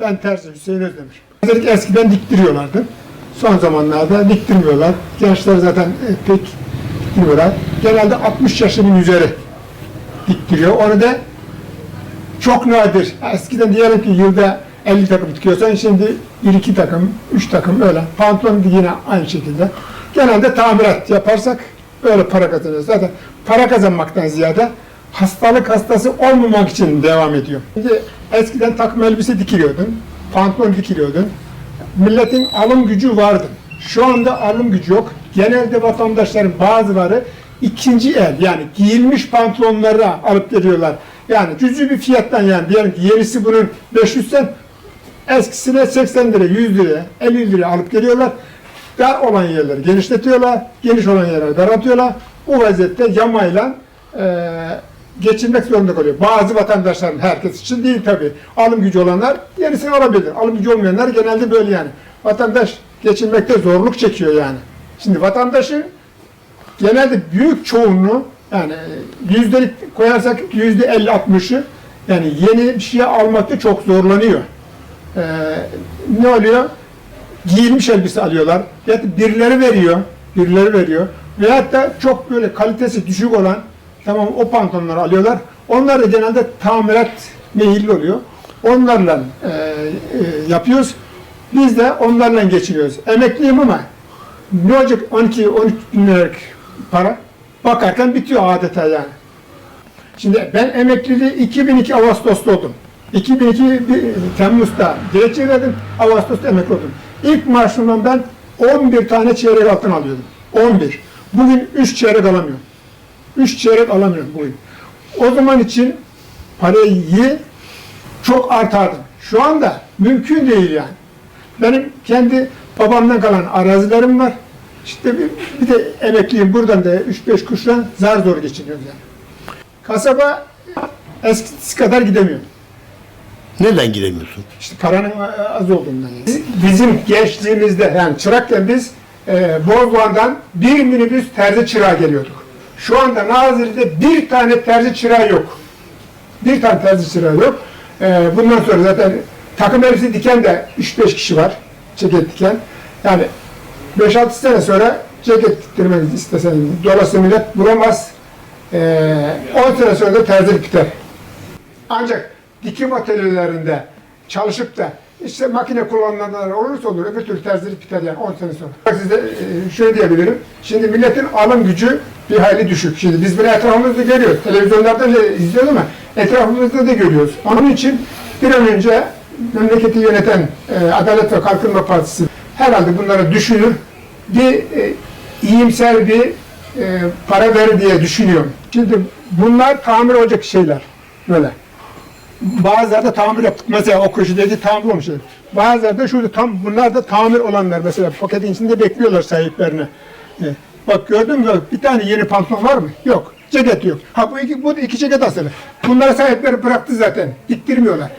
Ben terzi Hüseyin Özdemir. Özellikle eskiden diktiriyorlardı. Son zamanlarda diktirmiyorlar. Gençler zaten e, pek diktirmiyorlar. Genelde 60 yaşının üzeri diktiriyor. Onu da çok nadir. Eskiden diyelim ki yılda 50 takım dikiyorsan şimdi 1-2 takım, 3 takım öyle. Pantolon yine aynı şekilde. Genelde tamirat yaparsak böyle para kazanıyoruz. Zaten para kazanmaktan ziyade hastalık hastası olmamak için devam ediyor. Şimdi eskiden takım elbise dikiliyordun, pantolon dikiliyordun. Milletin alım gücü vardı. Şu anda alım gücü yok. Genelde vatandaşların bazıları ikinci el yani giyilmiş pantolonları alıp geliyorlar. Yani cüzi bir fiyattan yani diyelim ki yenisi bunun 500 sen eskisine 80 lira, 100 lira, 50 lira alıp geliyorlar. Dar olan yerleri genişletiyorlar, geniş olan yerleri daraltıyorlar. O vaziyette yamayla e, geçinmek zorunda kalıyor. Bazı vatandaşların herkes için değil tabii. Alım gücü olanlar yenisini alabilir. Alım gücü olmayanlar genelde böyle yani. Vatandaş geçinmekte zorluk çekiyor yani. Şimdi vatandaşın genelde büyük çoğunluğu yani yüzdelik koyarsak yüzde 50-60'ı yani yeni bir şey almakta çok zorlanıyor. Ee, ne oluyor? Giyilmiş elbise alıyorlar. Ya birileri veriyor. Birileri veriyor. Veyahut da çok böyle kalitesi düşük olan tamam o pantolonları alıyorlar. Onlar da genelde tamirat meyilli oluyor. Onlarla e, e, yapıyoruz. Biz de onlarla geçiniyoruz. Emekliyim ama ne olacak 12-13 bin liralık para? Bakarken bitiyor adeta yani. Şimdi ben emekliliği 2002 Ağustos'ta oldum. 2002 bir- Temmuz'da dilekçe verdim, Ağustos'ta emekli oldum. İlk maaşımdan ben 11 tane çeyrek altın alıyordum. 11. Bugün 3 çeyrek alamıyorum. 3 çeyrek alamıyorum bugün. O zaman için parayı çok artardı. Şu anda mümkün değil yani. Benim kendi babamdan kalan arazilerim var. İşte bir, bir de emekliyim buradan da 3-5 kuşla zar zor geçiniyoruz yani. Kasaba eskisi kadar gidemiyor. Neden giremiyorsun? İşte paranın az olduğundan yani. Biz- Bizim gençliğimizde yani çırakken biz e, Bozdoğan'dan bir minibüs terzi çırağı geliyorduk. Şu anda Nazilli'de bir tane terzi çırağı yok. Bir tane terzi çırağı yok. E, bundan sonra zaten takım elbise diken de 3-5 kişi var. Ceket diken. Yani 5-6 sene sonra ceket diktirmenizi isteseniz dolayısıyla millet bulamaz. E, 10 sene sonra da terzilik biter. Ancak dikim atölyelerinde çalışıp da işte makine kullananlar olursa olur, öbür türlü terzilik biter yani 10 sene sonra. Size e, şöyle diyebilirim, şimdi milletin alım gücü bir hayli düşük. Şimdi biz bunu etrafımızda görüyoruz, televizyonlarda da izliyoruz ama etrafımızda da görüyoruz. Onun için bir an önce memleketi yöneten e, Adalet ve Kalkınma Partisi herhalde bunları düşünür, bir e, iyimser bir e, para verir diye düşünüyorum. Şimdi bunlar tamir olacak şeyler, böyle. Bazıları da tamir yaptık. Mesela o köşedeki tamir olmuş. Bazıları da şurada tam bunlar da tamir olanlar mesela paketin içinde bekliyorlar sahiplerine. E, Bak gördün mü? Bir tane yeni pantolon var mı? Yok. Ceket yok. Ha bu iki, bu iki ceket asılı. Bunları sahipleri bıraktı zaten. Diktirmiyorlar.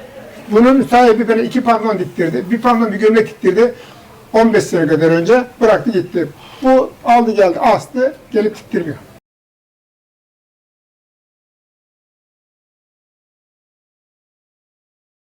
Bunun sahibi bana iki pantolon diktirdi. Bir pantolon bir gömlek diktirdi. 15 sene kadar önce bıraktı gitti. Bu aldı geldi astı gelip diktirmiyor.